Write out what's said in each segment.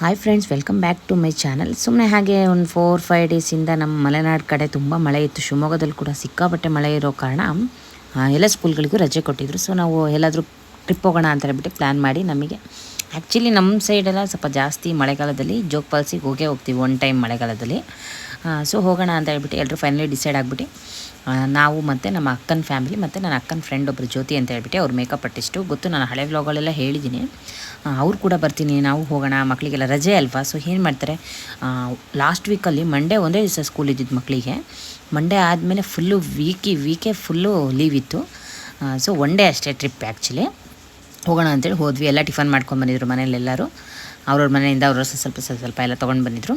Hi friends welcome back to my channel ಸುಮ್ಮನೆ ಹಾಗೆ ಒಂದು ಫೋರ್ ಫೈವ್ ಡೇಸಿಂದ ನಮ್ಮ ಮಲೆನಾಡು ಕಡೆ ತುಂಬ ಮಳೆ ಇತ್ತು. ಶಿವಮೊಗ್ಗದಲ್ಲಿ ಕೂಡ ಸಿಕ್ಕಾಪಟ್ಟೆ ಮಳೆ ಇರೋ ಕಾರಣ ಎಲ್ಲ ಸ್ಕೂಲ್ಗಳಿಗೂ ರಜೆ ಕೊಟ್ಟಿದ್ರು. ಸೊ ನಾವು ಎಲ್ಲಾದರೂ ಟ್ರಿಪ್ ಹೋಗೋಣ ಅಂತ ಹೇಳ್ಬಿಟ್ಟು ಪ್ಲ್ಯಾನ್ ಮಾಡಿ ನಮಗೆ. ಆ್ಯಕ್ಚುಲಿ ನಮ್ಮ ಸೈಡೆಲ್ಲ ಸ್ವಲ್ಪ ಜಾಸ್ತಿ ಮಳೆಗಾಲದಲ್ಲಿ ಜೋಗ್ ಪಾಲ್ಸಿಗೆ ಹೋಗೇ ಹೋಗ್ತೀವಿ ಒನ್ ಟೈಮ್ ಮಳೆಗಾಲದಲ್ಲಿ. ಸೊ ಹೋಗೋಣ ಅಂತ ಹೇಳ್ಬಿಟ್ಟು ಎಲ್ಲರೂ ಫೈನಲಿ ಡಿಸೈಡ್ ಆಗಿಬಿಟ್ಟು ನಾವು ಮತ್ತು ನಮ್ಮ ಅಕ್ಕನ ಫ್ಯಾಮಿಲಿ ಮತ್ತು ನನ್ನ ಅಕ್ಕನ ಫ್ರೆಂಡ್ ಒಬ್ಬರು ಜ್ಯೋತಿ ಅಂತ ಹೇಳ್ಬಿಟ್ಟು ಅವ್ರು ಮೇಕಪ್ ಆರ್ಟಿಸ್ಟು ಗೊತ್ತು ನಾನು ಹಳೆ ವ್ಲಾಗಳೆಲ್ಲ ಹೇಳಿದ್ದೀನಿ. ಅವ್ರು ಕೂಡ ಬರ್ತೀನಿ, ನಾವು ಹೋಗೋಣ ಮಕ್ಕಳಿಗೆಲ್ಲ ರಜೆ ಅಲ್ವಾ? ಸೊ ಏನು ಮಾಡ್ತಾರೆ ಲಾಸ್ಟ್ ವೀಕಲ್ಲಿ ಮಂಡೇ ಒಂದೇ ದಿವಸ ಸ್ಕೂಲ್ ಇದ್ದಿದ್ದು ಮಕ್ಕಳಿಗೆ ಮಂಡೇ ಆದಮೇಲೆ ಫುಲ್ಲು ವೀಕಿ ವೀಕೆ ಫುಲ್ಲು ಲೀವ್ ಇತ್ತು. ಸೊ ಒನ್ ಡೇ ಅಷ್ಟೇ ಟ್ರಿಪ್ ಆ್ಯಕ್ಚುಲಿ ಹೋಗೋಣ ಅಂತೇಳಿ ಹೋದ್ವಿ. ಎಲ್ಲ ಟಿಫನ್ ಮಾಡ್ಕೊಂಡು ಬಂದಿದ್ರು ಮನೇಲಿ ಎಲ್ಲರೂ ಅವ್ರವ್ರ ಮನೆಯಿಂದ ಅವರು ಸ್ವಲ್ಪ ಸ್ವಲ್ಪ ಸ್ವಲ್ಪ ಎಲ್ಲ ತೊಗೊಂಡು ಬಂದಿದ್ರು.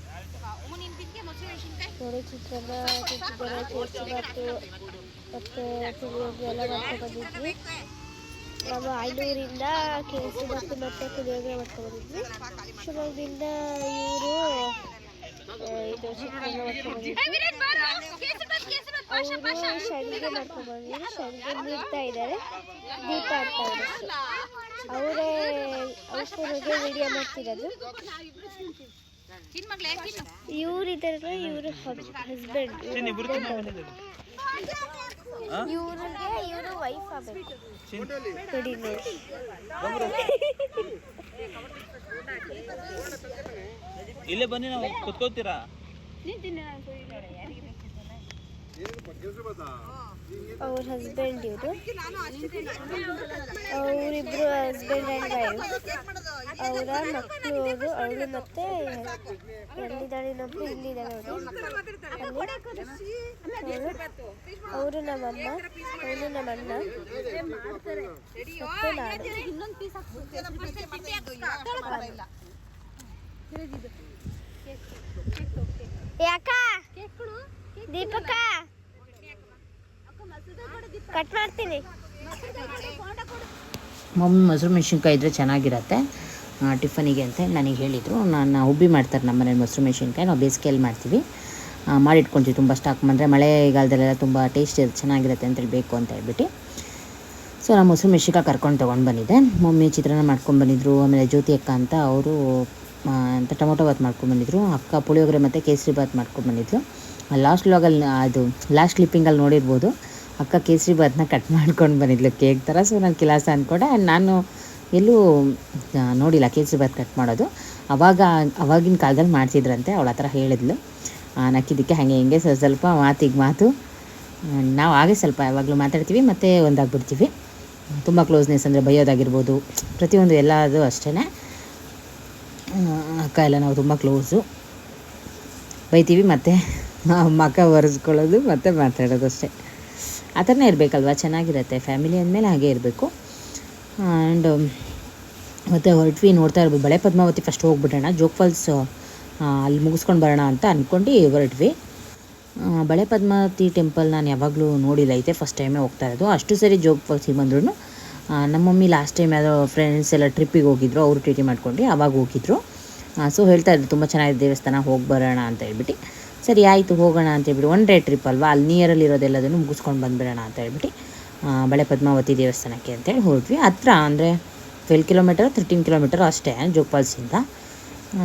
ನೋಡಿ ಚಿತ್ರಾನ್ನ ತಿಂತಿದ್ದಾರೆ ಕೇಸರಿ ಬಾತು ಮತ್ತು ಪುಳಿಯೋಗರೆ ಎಲ್ಲ ಮಾಡ್ಕೊಂಡು ಬಂದಿದ್ವಿ ನಾವು ಐನೂರಿಂದ ಕೇಸರಿ ಬಾತು ಮತ್ತು ಪುಳಿಯೋಗರೆ ಮಾಡ್ಕೊಂಡು ಬಂದಿದ್ವಿ ಶಿವಮೊಗ್ಗದಿಂದ ಇವರು ಇದು ಚಿತ್ರಾನ್ನ ಮಾಡ್ಕೊಂಡು ಬಂದಿದ್ವಿ ಅವರು ಸಂಡಿಗೆ ಮಾಡ್ಕೊಂಡು ಬಂದಿದ್ರು ಸಂಡಿಗೆ ನೀಡ್ತಾ ಇದ್ದಾರೆ ದೀಪ ಆಗ್ತಾ ಅವರೇ ಔಷಧಿಗೆ ವಿಡಿಯೋ ಮಾಡ್ತಿರೋದು ಇವ್ರು ಇದಾರಲ್ಲ ಇವರು ಹಸ್ಬೆಂಡ್ ಇವ್ರಿಗೆ ಇವರು ವೈಫ್ ಆಗಬೇಕು. ಇಲ್ಲೇ ಬನ್ನಿ ನಾವು ಕುತ್ಕೋತೀರಾ ಅವ್ರ ಹಸ್ಬೆಂಡ್ ಇವರು. ಅವರಿಬ್ರು ಹಸ್ಬೆಂಡ್ ಆ್ಯಂಡ್ ವೈಫ್ ಅವರ ಮಕ್ಕಳು ಅವರು ಅವಳು ಮತ್ತೆ ಎಲ್ಲಿದ್ದಾಳೆ ನಮ್ಮ ಇಲ್ಲಿದ್ದಾಳೆ ಅವರು. ಅವರು ನಮ್ಮಮ್ಮ ಅವನು ನಮ್ಮ ಅಣ್ಣ ಮತ್ತೆ ನಾನು ಯಾಕ ದೀಪಕ್ಕ. ಕಟ್ ಮಾಡ್ತೀನಿ. ಮಮ್ಮಿ ಮೊಸರು ಮೆಣಸಿನ್ಕಾಯಿ ಇದ್ರೆ ಚೆನ್ನಾಗಿರತ್ತೆ. ಟಿಫನಿಗೆ ಅಂತ ನನಗೆ ಹೇಳಿದರು. ನಾನು ಉಬ್ಬಿ ಮಾಡ್ತಾರೆ ನಮ್ಮ ಮನೇಲಿ ಮೊಸರು ಮೆಣಸಿನ್ಕಾಯಿ. ನಾವು ಬೇಸಿಗೆಯಲ್ಲಿ ಮಾಡ್ತೀವಿ. ಮಾಡಿಟ್ಕೊಳ್ತೀವಿ ತುಂಬ ಸ್ಟಾಕ್ ಬಂದರೆ ಮಳೆಗಾಲದಲ್ಲೆಲ್ಲ ತುಂಬ ಟೇಸ್ಟ್ ಚೆನ್ನಾಗಿರುತ್ತೆ ಅಂತೇಳಿ ಬೇಕು ಅಂತ ಹೇಳ್ಬಿಟ್ಟು. ಸೊ ನಾನು ಮೊಸರು ಮೆಣಸಿನ್ಕಾಯಿ ಕರ್ಕೊಂಡು ತೊಗೊಂಡು ಬಂದಿದ್ದೆ. ಮಮ್ಮಿ ಚಿತ್ರಾನ್ನ ಮಾಡ್ಕೊಂಡು ಬಂದಿದ್ರು. ಆಮೇಲೆ ಜ್ಯೋತಿ ಅಕ್ಕ ಅಂತ ಅವರು ಅಂತ ಟೊಮೊಟೊ ಬಾತ್ ಮಾಡ್ಕೊಂಡು ಬಂದಿದ್ರು. ಅಕ್ಕ ಪುಳಿಯೋಗರೆ ಮತ್ತು ಕೇಸರಿ ಬಾತ್ ಮಾಡ್ಕೊಂಡು ಬಂದಿದ್ರು. ಲಾಸ್ಟ್ ಲಾಗಲ್ಲಿ ಅದು ಲಾಸ್ಟ್ ಕ್ಲಿಪ್ಪಿಂಗಲ್ಲಿ ನೋಡಿರ್ಬೋದು. ಅಕ್ಕ ಕೇಸರಿ ಬಾತ್ನ ಕಟ್ ಮಾಡ್ಕೊಂಡು ಬಂದಿದ್ಲು, ಕೇಕ್ ಥರ ಸೊ ನಾನು ಕಿಲಾಸ ಅಂದ್ಕೊಂಡೆ ಆ್ಯಂಡ್ ನಾನು ಎಲ್ಲೂ ನೋಡಿಲ್ಲ ಕೇಸರಿ ಬಾತ್ ಕಟ್ ಮಾಡೋದು. ಅವಾಗ, ಅವಾಗಿನ ಕಾಲದಲ್ಲಿ ಮಾಡ್ತಿದ್ರಂತೆ ಅವಳ ಹತ್ರ ಹೇಳಿದ್ಲು. ನಕ್ಕಿದ್ದಕ್ಕೆ ಹಾಗೆ ಹಿಂಗೆ ಸ್ವಲ್ಪ ಸ್ವಲ್ಪ ಮಾತಿಗೆ ಮಾತು. ನಾವು ಹಾಗೆ ಸ್ವಲ್ಪ ಯಾವಾಗಲೂ ಮಾತಾಡ್ತೀವಿ, ಮತ್ತು ಒಂದಾಗ್ಬಿಡ್ತೀವಿ. ತುಂಬ ಕ್ಲೋಸ್ನೆಸ್ ಅಂದರೆ ಬೈಯೋದಾಗಿರ್ಬೋದು, ಪ್ರತಿಯೊಂದು ಎಲ್ಲದು ಅಷ್ಟೇ ಅಕ್ಕ ಎಲ್ಲ ನಾವು ತುಂಬ ಕ್ಲೋಸು. ಬೈತೀವಿ ಮತ್ತು ಮಕ್ಕ ಒರೆಸ್ಕೊಳ್ಳೋದು, ಮತ್ತು ಮಾತಾಡೋದು ಅಷ್ಟೇ. ಆ ಥರನೇ ಇರಬೇಕಲ್ವ, ಚೆನ್ನಾಗಿರುತ್ತೆ. ಫ್ಯಾಮಿಲಿ ಅಂದಮೇಲೆ ಹಾಗೆ ಇರಬೇಕು. ಆ್ಯಂಡ್ ಮತ್ತು ಹೊರಟ್ವಿ ನೋಡ್ತಾ ಇರ್ಬೋದು. ಬಳೆ ಪದ್ಮಾವತಿ ಫಸ್ಟ್ ಹೋಗ್ಬಿಡೋಣ. ಜೋಗ್ ಫಾಲ್ಸ್ ಅಲ್ಲಿ ಮುಗಿಸ್ಕೊಂಡು ಬರೋಣ ಅಂತ ಅಂದ್ಕೊಂಡು ಹೊರಟ್ವಿ. ಬಳೆ ಪದ್ಮಾವತಿ ಟೆಂಪಲ್ ನಾನು ಯಾವಾಗಲೂ ನೋಡಿಲ್ಲ. ಐತೆ ಫಸ್ಟ್ ಟೈಮೇ ಹೋಗ್ತಾ ಇರೋದು. ಅಷ್ಟು ಸರಿ ಜೋಗ್ ಫಾಲ್ಸಿಗೆ ಬಂದ್ರು ನಮ್ಮ ಮಮ್ಮಿ ಲಾಸ್ಟ್ ಟೈಮ್ ಯಾವುದೋ ಫ್ರೆಂಡ್ಸ್ ಎಲ್ಲ ಟ್ರಿಪ್ಪಿಗೆ ಹೋಗಿದ್ರು. ಅವರು ಟಿ ಟಿ ಮಾಡ್ಕೊಂಡು ಅವಾಗ ಹೋಗಿದ್ರು. ಸೊ ಹೇಳ್ತಾ ಇದ್ರು, ತುಂಬ ಚೆನ್ನಾಗಿದೆ ದೇವಸ್ಥಾನ, ಹೋಗಿ ಬರೋಣ ಅಂತ ಹೇಳ್ಬಿಟ್ಟು. ಸರಿ, ಆಯಿತು, ಹೋಗೋಣ ಅಂತ ಹೇಳ್ಬಿಟ್ಟು. ಒನ್ ಡೇ ಟ್ರಿಪ್ ಅಲ್ವಾ? ಅಲ್ಲಿ ನಿಯರಲ್ಲಿ ಇರೋದೆಲ್ಲದನ್ನು ಮುಗಿಸ್ಕೊಂಡು ಬಂದುಬಿಡೋಣ ಅಂತ ಹೇಳ್ಬಿಟ್ಟು. ಬಳೆ ಪದ್ಮಾವತಿ ದೇವಸ್ಥಾನಕ್ಕೆ ಅಂತೇಳಿ ಹೊರಟ್ವಿ ಹತ್ರ ಅಂದರೆ ಟ್ವೆಲ್ ಕಿಲೋಮೀಟರ್ ತರ್ಟೀನ್ ಕಿಲೋಮೀಟರ್ ಅಷ್ಟೇ ಜೋಗ್ ಫಾಲ್ಸಿಂದ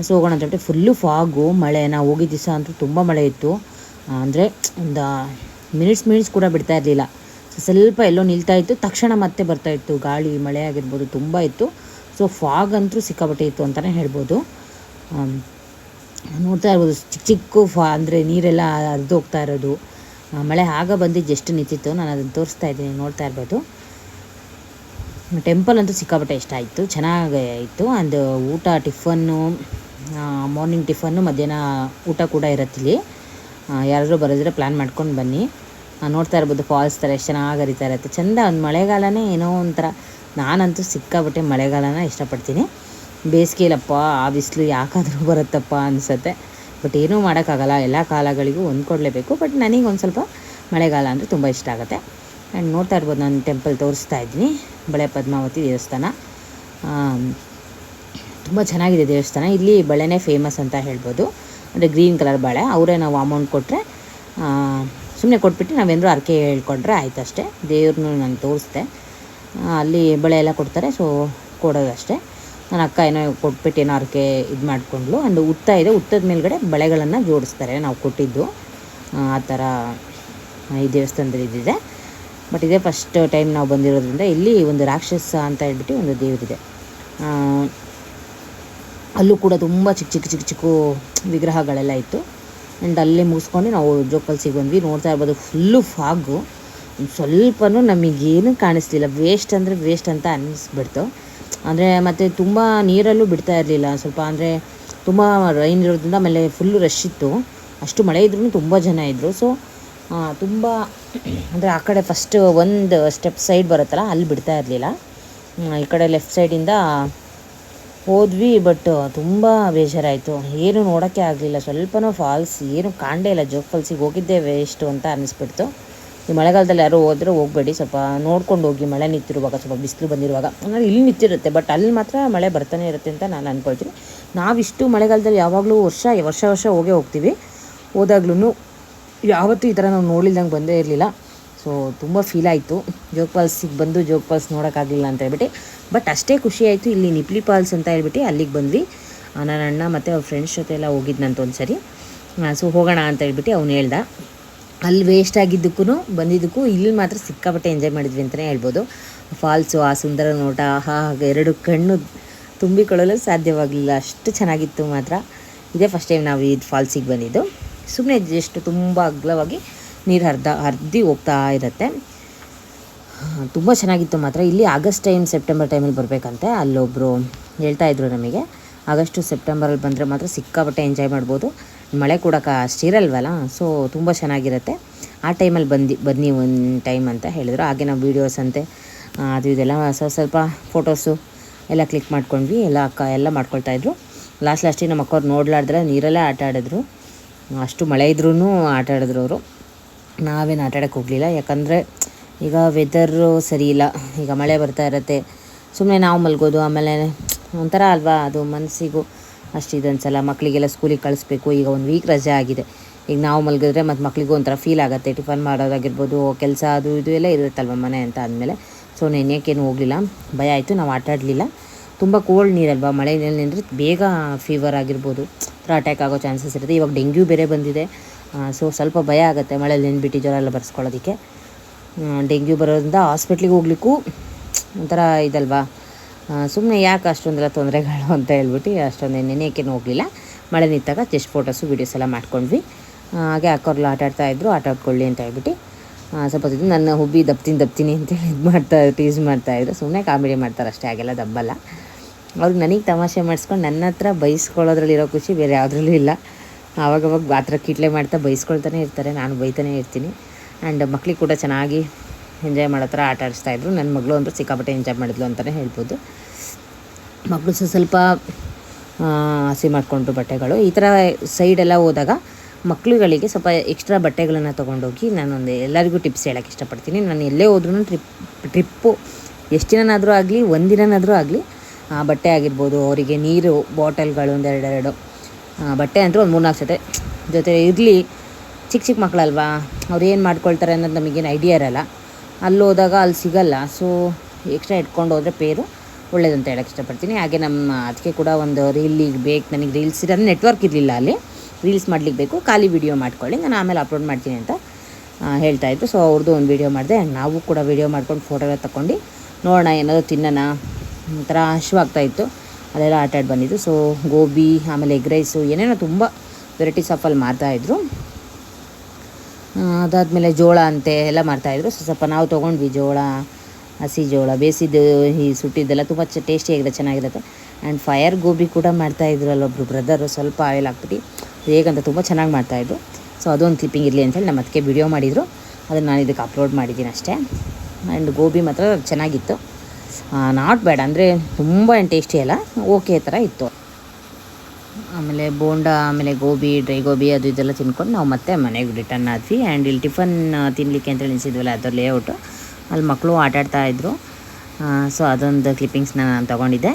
ಸೊ ಹೋಗೋಣ ಅಂತ ಹೇಳ್ಬಿಟ್ಟು ಫುಲ್ಲು ಫಾಗು ಮಳೆ. ನಾವು ಹೋಗಿದ್ದ ದಿವಸ ಅಂತೂ ತುಂಬ ಮಳೆ ಇತ್ತು. ಅಂದರೆ ಒಂದು ಮಿನಿಟ್ಸ್ ಮಿನಿಟ್ಸ್ ಕೂಡ ಬಿಡ್ತಾ ಇರಲಿಲ್ಲ. ಸ್ವಲ್ಪ ಎಲ್ಲೋ ನಿಲ್ತಾ ಇತ್ತು. ತಕ್ಷಣ ಮತ್ತೆ ಬರ್ತಾ ಇತ್ತು. ಗಾಳಿ, ಮಳೆ ಆಗಿರ್ಬೋದು ತುಂಬ ಇತ್ತು. ಸೊ ಫಾಗ್ ಅಂತೂ ಸಿಕ್ಕಾಪಟ್ಟೆ ಇತ್ತು ಅಂತಲೇ ಹೇಳ್ಬೋದು ನೋಡ್ತಾ ಇರ್ಬೋದು. ಚಿಕ್ಕ ಚಿಕ್ಕ ಫಾ ಅಂದರೆ ನೀರೆಲ್ಲ ಹರಿದು ಹೋಗ್ತಾ ಇರೋದು. ಮಳೆ ಆಗ ಬಂದಿದ್ದು ಜಸ್ಟ್ ನಿಂತಿತ್ತು ನಾನು ಅದನ್ನು ತೋರಿಸ್ತಾ ಇದ್ದೀನಿ, ನೋಡ್ತಾ ಇರ್ಬೋದು. ಟೆಂಪಲ್ ಅಂತೂ ಸಿಕ್ಕಾಪಟ್ಟೆ ಇಷ್ಟ ಆಯಿತು, ಚೆನ್ನಾಗಿ ಇತ್ತು. ಅಂದು ಊಟ ಟಿಫನ್ನು ಮಾರ್ನಿಂಗ್ ಟಿಫನ್ನು ಮಧ್ಯಾಹ್ನ ಊಟ ಕೂಡ ಇರತ್ತಿಲ್ಲಿ ಯಾರಾದರೂ ಬರೋದ್ರೆ ಪ್ಲ್ಯಾನ್ ಮಾಡ್ಕೊಂಡು ಬನ್ನಿ. ನೋಡ್ತಾ ಇರ್ಬೋದು ಫಾಲ್ಸ್ ಥರ ಎಷ್ಟು ಚೆನ್ನಾಗಿ ಹರಿತಾ ಇರುತ್ತೆ. ಚೆಂದ ಒಂದು ಮಳೆಗಾಲನೇ ಏನೋ ಒಂಥರ. ನಾನಂತೂ ಸಿಕ್ಕಾಪಟ್ಟೆ ಮಳೆಗಾಲನ ಇಷ್ಟಪಡ್ತೀನಿ. ಬೇಸಿಗೆಲಪ್ಪ ಆ ಬಿಸಿಲು ಯಾಕಾದರೂ ಬರುತ್ತಪ್ಪ ಅನಿಸುತ್ತೆ. ಬಟ್ ಏನೂ ಮಾಡೋಕ್ಕಾಗಲ್ಲ. ಎಲ್ಲ ಕಾಲಗಳಿಗೂ ಹೊಂದ್ಕೊಡ್ಲೇಬೇಕು ಬಟ್ ನನಗೆ ಒಂದು ಸ್ವಲ್ಪ ಮಳೆಗಾಲ ಅಂದರೆ ತುಂಬ ಇಷ್ಟ ಆಗುತ್ತೆ. ಆ್ಯಂಡ್ ನೋಡ್ತಾ ಇರ್ಬೋದು, ನಾನು ಟೆಂಪಲ್ ತೋರಿಸ್ತಾ ಇದ್ದೀನಿ. ಬಳೆ ಪದ್ಮಾವತಿ ದೇವಸ್ಥಾನ. ತುಂಬ ಚೆನ್ನಾಗಿದೆ ದೇವಸ್ಥಾನ. ಇಲ್ಲಿ ಬಳೆನೇ ಫೇಮಸ್ ಅಂತ ಹೇಳ್ಬೋದು. ಅಂದರೆ ಗ್ರೀನ್ ಕಲರ್ ಬಳೆ. ಅವರೇ ನಾವು ಅಮೌಂಟ್ ಕೊಟ್ಟರೆ ಸುಮ್ಮನೆ ಕೊಟ್ಬಿಟ್ಟು ನಾವೆಂದರೂ ಅರ್ಕೆ ಹೇಳ್ಕೊಂಡ್ರೆ ಆಯ್ತು ಅಷ್ಟೇ. ದೇವ್ರನ್ನೂ ನಾನು ತೋರಿಸ್ದೆ. ಅಲ್ಲಿ ಬಳೆ ಎಲ್ಲ ಕೊಡ್ತಾರೆ ಸೊ ಕೊಡೋದಷ್ಟೇ ನನ್ನ ಅಕ್ಕ ಏನೋ ಕೊಟ್ಬಿಟ್ಟು ಏನೋ ಅದಕ್ಕೆ ಇದು ಮಾಡಿಕೊಂಡ್ಲು ಅಂಡ್ ಉತ್ತ ಇದೆ ಉತ್ತದ ಮೇಲ್ಗಡೆ ಬಳೆಗಳನ್ನು ಜೋಡಿಸ್ತಾರೆ. ನಾವು ಕೊಟ್ಟಿದ್ದು ಆ, ಥರ ಈ ದೇವಸ್ಥಾನದಲ್ಲಿ ಇದಿದೆ ಬಟ್ ಇದೇ ಫಸ್ಟ್ ಟೈಮ್ ನಾವು ಬಂದಿರೋದ್ರಿಂದ ಇಲ್ಲಿ ಒಂದು ರಾಕ್ಷಸ ಅಂತ ಹೇಳ್ಬಿಟ್ಟು ಒಂದು ದೇವರಿದೆ. ಅಲ್ಲೂ ಕೂಡ ತುಂಬ ಚಿಕ್ಕ ಚಿಕ್ಕ ಚಿಕ್ಕ ಚಿಕ್ಕ ವಿಗ್ರಹಗಳೆಲ್ಲ ಇತ್ತು. ಆ್ಯಂಡ್ ಅಲ್ಲೇ ಮುಗಿಸ್ಕೊಂಡು ನಾವು ಜೋಕಲ್ಸಿಗೆ ಬಂದ್ವಿ. ನೋಡ್ತಾ ಇರ್ಬೋದು ಫುಲ್ಲು ಫಾಗು ಸ್ವಲ್ಪನೂ ನಮಗೇನು ಕಾಣಿಸ್ಲಿಲ್ಲ. ವೇಸ್ಟ್ ಅಂದರೆ ವೇಸ್ಟ್ ಅಂತ ಅನ್ನಿಸ್ಬಿಡ್ತು ಅಂದರೆ ಮತ್ತು ತುಂಬ ನೀರಲ್ಲೂ ಬಿಡ್ತಾ ಇರಲಿಲ್ಲ. ಸ್ವಲ್ಪ ಅಂದರೆ ತುಂಬ ರೈನ್ ಇರೋದ್ರಿಂದ ಆಮೇಲೆ ಫುಲ್ಲು ರಶ್ ಇತ್ತು. ಅಷ್ಟು ಮಳೆ ಇದ್ರೂ ತುಂಬ ಜನ ಇದ್ದರು ಸೊ ತುಂಬ ಅಂದರೆ ಆ ಕಡೆ ಫಸ್ಟ್ ಒಂದು ಸ್ಟೆಪ್ ಸೈಡ್ ಬರುತ್ತಲ್ಲ, ಅಲ್ಲಿ ಬಿಡ್ತಾ ಇರಲಿಲ್ಲ. ಈ ಕಡೆ ಲೆಫ್ಟ್ ಸೈಡಿಂದ ಹೋದ್ವಿ ಬಟ್ ತುಂಬ ಬೇಜಾರಾಯಿತು. ಏನು ನೋಡೋಕ್ಕೆ ಆಗಲಿಲ್ಲ. ಸ್ವಲ್ಪನೂ ಫಾಲ್ಸ್ ಏನು ಕಾಣಲೇ ಇಲ್ಲ. ಜೋಗ್ ಫಾಲ್ಸಿಗೆ ಹೋಗಿದ್ದೆ ವೇಸ್ಟು ಅಂತ ಅನ್ನಿಸ್ಬಿಡ್ತು ಈ ಮಳೆಗಾಲದಲ್ಲಿ ಯಾರೋ ಹೋದರೆ ಹೋಗಬೇಡಿ. ಸ್ವಲ್ಪ ನೋಡ್ಕೊಂಡು ಹೋಗಿ ಮಳೆ ನಿಂತಿರುವಾಗ, ಸ್ವಲ್ಪ ಬಿಸಿಲು ಬಂದಿರುವಾಗ. ಅಂದರೆ ಇಲ್ಲಿ ನಿಂತಿರುತ್ತೆ ಬಟ್ ಅಲ್ಲಿ ಮಾತ್ರ ಮಳೆ ಬರ್ತಾನೆ ಇರುತ್ತೆ ಅಂತ ನಾನು ಅಂದ್ಕೊಳ್ತೀನಿ ನಾವಿಷ್ಟು ಮಳೆಗಾಲದಲ್ಲಿ ಯಾವಾಗಲೂ ವರ್ಷ ವರ್ಷ ವರ್ಷ ಹೋಗೇ ಹೋಗ್ತೀವಿ. ಹೋದಾಗ್ಲೂ ಯಾವತ್ತೂ ಈ ಥರ ನಾವು ನೋಡಿಲ್ದಂಗೆ ಬಂದೇ ಇರಲಿಲ್ಲ. ಸೊ ತುಂಬ ಫೀಲ್ ಆಯಿತು. ಜೋಗ್ ಫಾಲ್ಸಿಗೆ ಬಂದು ಜೋಗ್ ಫಾಲ್ಸ್ ನೋಡೋಕ್ಕಾಗಲಿಲ್ಲ ಅಂತ ಹೇಳ್ಬಿಟ್ಟು. ಬಟ್ ಅಷ್ಟೇ ಖುಷಿ ಆಯಿತು ಇಲ್ಲಿ ನಿಪ್ಲಿ ಫಾಲ್ಸ್ ಅಂತ ಹೇಳ್ಬಿಟ್ಟು ಅಲ್ಲಿಗೆ ಬಂದ್ವಿ. ನನ್ನ ಅಣ್ಣ ಮತ್ತು ಅವ್ರ ಫ್ರೆಂಡ್ಸ್ ಜೊತೆ ಎಲ್ಲ ಹೋಗಿದ್ನಂತ ಒಂದು ಸರಿ ಸೊ ಹೋಗೋಣ ಅಂತ ಹೇಳ್ಬಿಟ್ಟು ಅವ್ನು ಹೇಳ್ದ. ಅಲ್ಲಿ ವೇಸ್ಟ್ ಆಗಿದ್ದಕ್ಕೂ ಬಂದಿದ್ದಕ್ಕೂ ಇಲ್ಲಿ ಮಾತ್ರ ಸಿಕ್ಕಾಪಟ್ಟೆ ಎಂಜಾಯ್ ಮಾಡಿದ್ವಿ ಅಂತಲೇ ಹೇಳ್ಬೋದು. ಫಾಲ್ಸು ಆ ಸುಂದರ ನೋಟ ಆಹಾ ಎರಡು ಕಣ್ಣು ತುಂಬಿಕೊಳ್ಳಲು ಸಾಧ್ಯವಾಗಲಿಲ್ಲ. ಅಷ್ಟು ಚೆನ್ನಾಗಿತ್ತು ಮಾತ್ರ. ಇದೇ ಫಸ್ಟ್ ಟೈಮ್ ನಾವು ಇದು ಫಾಲ್ಸಿಗೆ ಬಂದಿದ್ದು. ಸುಮ್ಮನೆ ಜಸ್ಟ್ ತುಂಬ ಅಗ್ಲವಾಗಿ ನೀರು ಹರಿದ, ಹರಿದು ಹೋಗ್ತಾ ಇರುತ್ತೆ. ತುಂಬ ಚೆನ್ನಾಗಿತ್ತು ಮಾತ್ರ. ಇಲ್ಲಿ ಆಗಸ್ಟ್ ಟೈಮ್ ಸೆಪ್ಟೆಂಬರ್ ಟೈಮಲ್ಲಿ ಬರಬೇಕಂತೆ. ಅಲ್ಲೊಬ್ಬರು ಹೇಳ್ತಾ ಇದ್ರು ನಮಗೆ. ಆಗಸ್ಟು ಸೆಪ್ಟೆಂಬರಲ್ಲಿ ಬಂದರೆ ಮಾತ್ರ ಸಿಕ್ಕಾಪಟ್ಟೆ ಎಂಜಾಯ್ ಮಾಡ್ಬೋದು. ಮಳೆ ಕೂಡ ಅಷ್ಟಿರಲ್ವಲ್ಲ? ಸೊ ತುಂಬ ಚೆನ್ನಾಗಿರುತ್ತೆ. ಆ ಟೈಮಲ್ಲಿ ಬಂದು, ಬನ್ನಿ ಒಂದು ಟೈಮ್ ಅಂತ ಹೇಳಿದರು. ಹಾಗೆ ನಾವು ವೀಡಿಯೋಸ್ ಅಂತೆ ಅದು ಇದೆಲ್ಲ ಸ್ವಲ್ಪ ಸ್ವಲ್ಪ ಫೋಟೋಸು ಎಲ್ಲ ಕ್ಲಿಕ್ ಮಾಡ್ಕೊಂಡ್ವಿ. ಎಲ್ಲ ಅಕ್ಕ, ಎಲ್ಲ ಮಾಡ್ಕೊಳ್ತಾಯಿದ್ರು ಲಾಸ್ಟ್ ಲಾಸ್ಟಿಗೆ ನಮ್ಮ ಅಕ್ಕವ್ರು ನೋಡ್ಲಾರ್ದ್ರೆ ನೀರಲ್ಲೇ ಆಟ ಆಡಿದ್ರು. ಅಷ್ಟು ಮಳೆ ಇದ್ರೂ ಆಟ ಆಡಿದ್ರು ಅವರು. ನಾವೇನು ಆಟ ಆಡೋಕ್ಕೆ ಹೋಗಲಿಲ್ಲ. ಯಾಕಂದರೆ ಈಗ ವೆದರು ಸರಿ ಇಲ್ಲ ಈಗ ಮಳೆ ಬರ್ತಾ ಇರುತ್ತೆ. ಸುಮ್ಮನೆ ನಾವು ಮಲ್ಗೋದು, ಆಮೇಲೆ ಒಂಥರ ಅಲ್ವಾ? ಅದು ಮನಸ್ಸಿಗೂ ಅಷ್ಟು ಇದೊಂದು ಸಲ ಮಕ್ಕಳಿಗೆಲ್ಲ ಸ್ಕೂಲಿಗೆ ಕಳಿಸ್ಬೇಕು. ಈಗ ಒಂದು ವೀಕ್ ರಜೆ ಆಗಿದೆ. ಈಗ ನಾವು ಮಲಗಿದ್ರೆ ಮತ್ತು ಮಕ್ಕಳಿಗೂ ಒಂಥರ ಫೀಲ್ ಆಗುತ್ತೆ. ಟಿಫನ್ ಮಾಡೋದಾಗಿರ್ಬೋದು, ಕೆಲಸ ಅದು ಇದು ಎಲ್ಲ ಇರುತ್ತಲ್ವ ಮನೆ ಅಂತ ಅಂದಮೇಲೆ. ಸೊ ನೆನೆಯೋಕ್ಕೇನು ಹೋಗಲಿಲ್ಲ. ಭಯ ಆಯಿತು, ನಾವು ಆಟ ಆಡಲಿಲ್ಲ. ತುಂಬ ಕೋಲ್ಡ್ ನೀರಲ್ವಾ? ಮಳೆ ನೀರಲ್ಲಿ ನಿಂದರೆ ಬೇಗ ಫೀವರ್ ಆಗಿರ್ಬೋದು. ಥರ ಅಟ್ಯಾಕ್ ಆಗೋ ಚಾನ್ಸಸ್ ಇರುತ್ತೆ. ಇವಾಗ ಡೆಂಗ್ಯೂ ಬೇರೆ ಬಂದಿದೆ. ಸೊ ಸ್ವಲ್ಪ ಭಯ ಆಗುತ್ತೆ ಮಳೆಯಲ್ಲಿ ನೆನ್ಬಿಟ್ಟು ಜ್ವರ ಎಲ್ಲ ಬರ್ಸ್ಕೊಳ್ಳೋದಕ್ಕೆ. ಡೆಂಗ್ಯೂ ಬರೋದ್ರಿಂದ ಹಾಸ್ಪಿಟ್ಲಿಗೆ ಹೋಗ್ಲಿಕ್ಕೂ ಒಂಥರ ಇದಲ್ವಾ? ಸುಮ್ಮನೆ ಯಾಕೆ ಅಷ್ಟೊಂದೆಲ್ಲ ತೊಂದರೆಗಳು ಅಂತ ಹೇಳ್ಬಿಟ್ಟು ಅಷ್ಟೊಂದು ನೆನೆಯೋಕ್ಕೇನು ಹೋಗಲಿಲ್ಲ. ಮಳೆ ನಿಂತಾಗ ಚೆಸ್ಟ್ ಫೋಟೋಸು ವೀಡಿಯೋಸ್ ಎಲ್ಲ ಮಾಡ್ಕೊಂಡ್ವಿ. ಹಾಗೆ ಅಕ್ಕವ್ರಲ್ಲ ಆಟ ಇದ್ರು ಆಟ ಆಡ್ಕೊಳ್ಳಿ ಅಂತ ಹೇಳ್ಬಿಟ್ಟು. ಆ, ಸ್ವಲ್ಪ ಇದು ನನ್ನ ಹುಬ್ಬಿ ದಪ್ತೀನಿ ದಪ್ತೀನಿ ಅಂತೇಳಿ ಇದು ಮಾಡ್ತಾ ಟೀಸ್ ಮಾಡ್ತಾಯಿದ್ರು ಸುಮ್ಮನೆ ಕಾಮಿಡಿ ಮಾಡ್ತಾರೆ ಅಷ್ಟೇ ಹಾಗೆಲ್ಲ ದಬ್ಬಲ್ಲ. ಅವ್ರಿಗೆ ನನಗೆ ತಮಾಷೆ ಮಾಡಿಸ್ಕೊಂಡು ನನ್ನ ಹತ್ರ ಬೈಸ್ಕೊಳ್ಳೋದ್ರಲ್ಲಿರೋ ಖುಷಿ ಬೇರೆ ಯಾವುದ್ರಲ್ಲೂ ಇಲ್ಲ. ಆವಾಗವಾಗ ಗಾತ್ರ ಕಿಟ್ಲೆ ಮಾಡ್ತಾ ಬೈಸ್ಕೊಳ್ತಾನೆ ಇರ್ತಾರೆ ನಾನು ಬೈತಾನೆ ಇರ್ತೀನಿ. ಆ್ಯಂಡ್ ಮಕ್ಳಿಗೆ ಕೂಡ ಚೆನ್ನಾಗಿ ಎಂಜಾಯ್ ಮಾಡೋ ಥರ ಆಟ ಆಡಿಸ್ತಾಯಿದ್ರು ನನ್ನ ಮಗಳು ಅಂತೂ ಸಿಕ್ಕಾಪಟ್ಟೆ ಎಂಜಾಯ್ ಮಾಡಿದ್ಲು ಅಂತಲೇ ಹೇಳ್ಬೋದು. ಮಕ್ಕಳು ಸಹ ಸ್ವಲ್ಪ ಹಸಿ ಮಾಡಿಕೊಂಡ್ರು ಬಟ್ಟೆಗಳು. ಈ ಥರ ಸೈಡೆಲ್ಲ ಹೋದಾಗ ಮಕ್ಕಳುಗಳಿಗೆ ಸ್ವಲ್ಪ ಎಕ್ಸ್ಟ್ರಾ ಬಟ್ಟೆಗಳನ್ನು ತೊಗೊಂಡೋಗಿ ನಾನೊಂದು ಎಲ್ಲರಿಗೂ ಟಿಪ್ಸ್ ಹೇಳೋಕ್ಕೆ ಇಷ್ಟಪಡ್ತೀನಿ. ನಾನು ಎಲ್ಲೇ ಹೋದ್ರೂ ಟ್ರಿಪ್ ಟ್ರಿಪ್ಪು ಎಷ್ಟು ದಿನನಾದರೂ ಆಗಲಿ ಒಂದಿನನಾದರೂ ಆಗಲಿ ಬಟ್ಟೆ ಆಗಿರ್ಬೋದು ಅವರಿಗೆ ನೀರು ಬಾಟಲ್ಗಳು ಒಂದು ಎರಡೆರಡು ಆ, ಬಟ್ಟೆ ಅಂದರೆ ಒಂದು ಮೂರ್ನಾಲ್ಕು ಸತೆ. ಜೊತೆ ಇರಲಿ ಚಿಕ್ಕ ಚಿಕ್ಕ ಮಕ್ಕಳಲ್ವಾ ಅವ್ರು ಏನು ಮಾಡ್ಕೊಳ್ತಾರೆ ಅನ್ನೋದು ನಮಗೇನು ಐಡಿಯಾ ಇರಲ್ಲ. ಅಲ್ಲಿ ಹೋದಾಗ ಅಲ್ಲಿ ಸಿಗಲ್ಲ. ಸೊ ಎಕ್ಸ್ಟ್ರಾ ಇಟ್ಕೊಂಡು ಹೋದರೆ ಪೇರು ಒಳ್ಳೇದಂತ ಹೇಳಕ್ಕೆ ಇಷ್ಟಪಡ್ತೀನಿ. ಹಾಗೆ ನಮ್ಮ ಅದಕ್ಕೆ ಕೂಡ ಒಂದು ರೀಲಿಗೆ ಬೇಕು. ನನಗೆ ರೀಲ್ಸ್ ಇರೋದು ನೆಟ್ವರ್ಕ್ ಇರಲಿಲ್ಲ ಅಲ್ಲಿ. ರೀಲ್ಸ್ ಮಾಡ್ಲಿಕ್ಕೆ ಬೇಕು. ಖಾಲಿ ವಿಡಿಯೋ ಮಾಡ್ಕೊಳ್ಳಿ. ನಾನು ಆಮೇಲೆ ಅಪ್ಲೋಡ್ ಮಾಡ್ತೀನಿ ಅಂತ ಹೇಳ್ತಾ ಇದ್ದು ಸೊ ಅವ್ರದ್ದು ಒಂದು ವೀಡಿಯೋ ಮಾಡಿದೆ. ನಾವು ಕೂಡ ವೀಡಿಯೋ ಮಾಡ್ಕೊಂಡು ಫೋಟೋ ಎಲ್ಲ ತಗೊಂಡು ನೋಡೋಣ, ಏನಾದರೂ ತಿನ್ನೋಣ. ಒಂಥರ ಇತ್ತು. ಅದೆಲ್ಲ ಆಟಾಡಿ ಬಂದಿದ್ದು ಸೊ ಗೋಬಿ, ಆಮೇಲೆ ಎಗ್ ರೈಸು ಏನೇನೋ ತುಂಬ ವೆರೈಟೀಸ್ ಆಫಲ್ಲಿ ಮಾಡ್ತಾಯಿದ್ರು ಅದಾದಮೇಲೆ ಜೋಳ ಅಂತೆ ಎಲ್ಲ ಮಾಡ್ತಾಯಿದ್ರು ಸೊ ಸ್ವಲ್ಪ ನಾವು ತೊಗೊಂಡ್ವಿ ಜೋಳ, ಹಸಿ ಜೋಳ ಬೇಯಿಸಿದ್ದು ಈ ಸುಟ್ಟಿದ್ದೆಲ್ಲ ತುಂಬ ಚ ಟೇಸ್ಟಿಯಾಗಿದೆ ಚೆನ್ನಾಗಿರುತ್ತೆ. ಆ್ಯಂಡ್ ಫಯರ್ ಗೋಬಿ ಕೂಡ ಮಾಡ್ತಾಯಿದ್ರು ಅಲ್ಲೊಬ್ರು ಬ್ರದರು ಸ್ವಲ್ಪ ಆಯಿಲ್ ಹಾಕ್ಬಿಟ್ಟು. ಹೇಗಂತ ತುಂಬ ಚೆನ್ನಾಗಿ ಮಾಡ್ತಾಯಿದ್ರು ಸೊ ಅದೊಂದು ಕ್ಲಿಪ್ಪಿಂಗ್ ಇರಲಿ ಅಂತೇಳಿ ನಮ್ಮ ಅದಕ್ಕೆ ವಿಡಿಯೋ ಮಾಡಿದರು. ಅದನ್ನು ನಾನು ಇದಕ್ಕೆ ಅಪ್ಲೋಡ್ ಮಾಡಿದ್ದೀನಿ ಅಷ್ಟೇ. ಆ್ಯಂಡ್ ಗೋಬಿ ಮಾತ್ರ ಚೆನ್ನಾಗಿತ್ತು. ನಾಟ್ ಬ್ಯಾಡ್ ಅಂದರೆ ತುಂಬ ಏನು ಟೇಸ್ಟಿ ಅಲ್ಲ ಓಕೆ ಥರ ಇತ್ತು. ಆಮೇಲೆ ಬೋಂಡ, ಆಮೇಲೆ ಗೋಬಿ, ಡ್ರೈ ಗೋಬಿ ಅದು ಇದೆಲ್ಲ ತಿನ್ಕೊಂಡು ನಾವು ಮತ್ತೆ ಮನೆಗೆ ರಿಟರ್ನ್ ಆದ್ವಿ. ಆ್ಯಂಡ್ ಇಲ್ಲಿ ಟಿಫನ್ ತಿನ್ನಲಿಕ್ಕೆ ಅಂತ ನಿಲ್ಸಿದ್ವಲ್ಲ ಅದರ ಲೇಔಟು ಅಲ್ಲಿ ಮಕ್ಕಳು ಆಟಾಡ್ತಾ ಆಡ್ತಾಯಿದ್ರು ಸೊ ಅದೊಂದು ಕ್ಲಿಪ್ಪಿಂಗ್ಸ್ನ ನಾನು ತೊಗೊಂಡಿದ್ದೆ.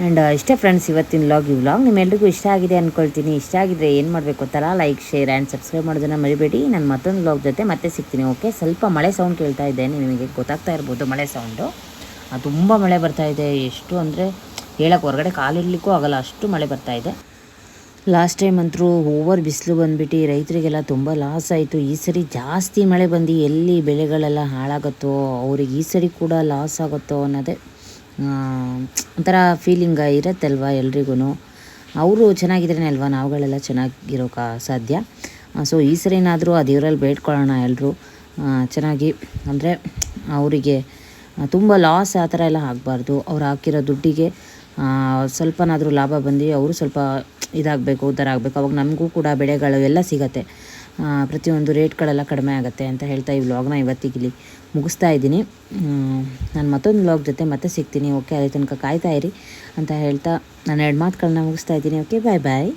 ಆ್ಯಂಡ್ ಇಷ್ಟೇ ಫ್ರೆಂಡ್ಸ್ ಇವತ್ತಿನ ವ್ಲಾಗ್ ಈ ವ್ಲಾಗ್ ನಿಮ್ಮೆಲ್ರಿಗೂ ಇಷ್ಟ ಆಗಿದೆ ಅಂದ್ಕೊಳ್ತೀನಿ ಇಷ್ಟ ಆಗಿದ್ರೆ ಏನು ಮಾಡಬೇಕು ಗೊತ್ತಲ್ಲ? ಲೈಕ್ ಶೇರ್ ಆ್ಯಂಡ್ ಸಬ್ಸ್ಕ್ರೈಬ್ ಮಾಡೋದನ್ನು ಮರಿಬೇಡಿ. ನಾನು ಮತ್ತೊಂದು ವ್ಲಾಗ್ ಜೊತೆ ಮತ್ತೆ ಸಿಗ್ತೀನಿ ಓಕೆ ಸ್ವಲ್ಪ ಮಳೆ ಸೌಂಡ್ ಕೇಳ್ತಾ ಇದ್ದೇನೆ ನಿಮಗೆ ಗೊತ್ತಾಗ್ತಾ ಇರ್ಬೋದು ಮಳೆ ಸೌಂಡು ತುಂಬ ಮಳೆ ಬರ್ತಾ ಇದೆ. ಎಷ್ಟು ಅಂದರೆ ಹೇಳಕ್ಕೆ ಹೊರಗಡೆ ಕಾಲಿಡ್ಲಿಕ್ಕೂ ಆಗಲ್ಲ, ಅಷ್ಟು ಮಳೆ ಬರ್ತಾ ಇದೆ. ಲಾಸ್ಟ್ ಟೈಮ್ ಅಂತೂ ಓವರ್ ಬಿಸಿಲು ಬಂದ್ಬಿಟ್ಟು ರೈತರಿಗೆಲ್ಲ ತುಂಬ ಲಾಸ್ ಆಯಿತು. ಈ ಸರಿ ಜಾಸ್ತಿ ಮಳೆ ಬಂದು ಎಲ್ಲಿ ಬೆಳೆಗಳೆಲ್ಲ ಹಾಳಾಗುತ್ತೋ, ಅವ್ರಿಗೆ ಈ ಸರಿ ಕೂಡ ಲಾಸ್ ಆಗುತ್ತೋ ಅನ್ನೋದೇ ಒಂಥರ ಫೀಲಿಂಗ್ ಇರತ್ತಲ್ವ ಎಲ್ರಿಗೂ ಅವರು ಚೆನ್ನಾಗಿದ್ರೇ ಅಲ್ವಾ? ನಾವುಗಳೆಲ್ಲ ಚೆನ್ನಾಗಿರೋಕ ಸಾಧ್ಯ? ಸೊ ಈ ಸರಿನಾದರೂ ಆ ದೇವರಲ್ಲಿ ಬೇಡ್ಕೊಳ್ಳೋಣ ಎಲ್ಲರೂ ಚೆನ್ನಾಗಿ, ಅಂದರೆ ಅವರಿಗೆ ತುಂಬ ಲಾಸ್ ಆ ಥರ ಎಲ್ಲ ಆಗಬಾರ್ದು. ಅವ್ರು ಹಾಕಿರೋ ದುಡ್ಡಿಗೆ ಸ್ವಲ್ಪನಾದರೂ ಲಾಭ ಬಂದು ಅವರು ಸ್ವಲ್ಪ ಇದಾಗಬೇಕು, ಉದ್ಧಾರ ಆಗಬೇಕು. ಅವಾಗ ನಮಗೂ ಕೂಡ ಬೆಳೆಗಳು ಎಲ್ಲ ಸಿಗತ್ತೆ. ಪ್ರತಿಯೊಂದು ರೇಟ್ಗಳೆಲ್ಲ ಕಡಿಮೆ ಆಗುತ್ತೆ ಅಂತ ಹೇಳ್ತಾ ಈ ವ್ಲಾಗ್ನ ಇವತ್ತಿಗೆ ಮುಗಿಸ್ತಾ ಇದ್ದೀನಿ. ನಾನು ಮತ್ತೊಂದು ವ್ಲಾಗ್ ಜೊತೆ ಮತ್ತೆ ಸಿಗ್ತೀನಿ. ಓಕೆ ಅಲ್ಲಿ ತನಕ ಕಾಯ್ತಾ ಇರಿ ಅಂತ ಹೇಳ್ತಾ ನಾನು ಎರಡು ಮಾತುಗಳನ್ನ ಮುಗಿಸ್ತಾ ಇದ್ದೀನಿ. ಓಕೆ ಬಾಯ್ ಬಾಯ್